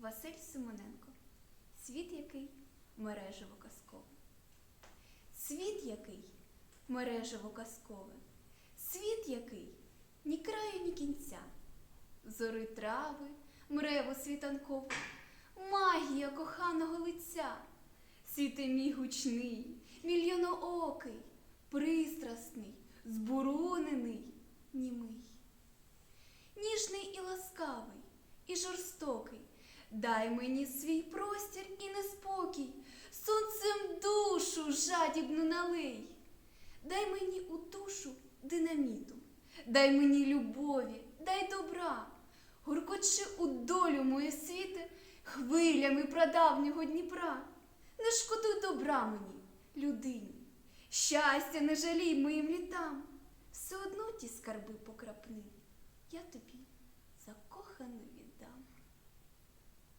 Василь Симоненко. Світ який мережево казкове. Світ який мережево казкове. Світ який ні краю, ні кінця. Зори трави, мрево світанкове, магія коханого лиця. Світи мій гучний, мільйоноокий, пристрасний, зборонений, німий. Ніжний і ласкавий, і жорстокий, дай мені свій простір і неспокій, сонцем душу жадібну налий. Дай мені у душу динаміту, дай мені любові, дай добра, гуркочи у долю моє світе хвилями прадавнього Дніпра. Не шкодуй добра мені, людині, щастя не жалій моїм літам, все одно ті скарби покрапни. Я тобі закоханий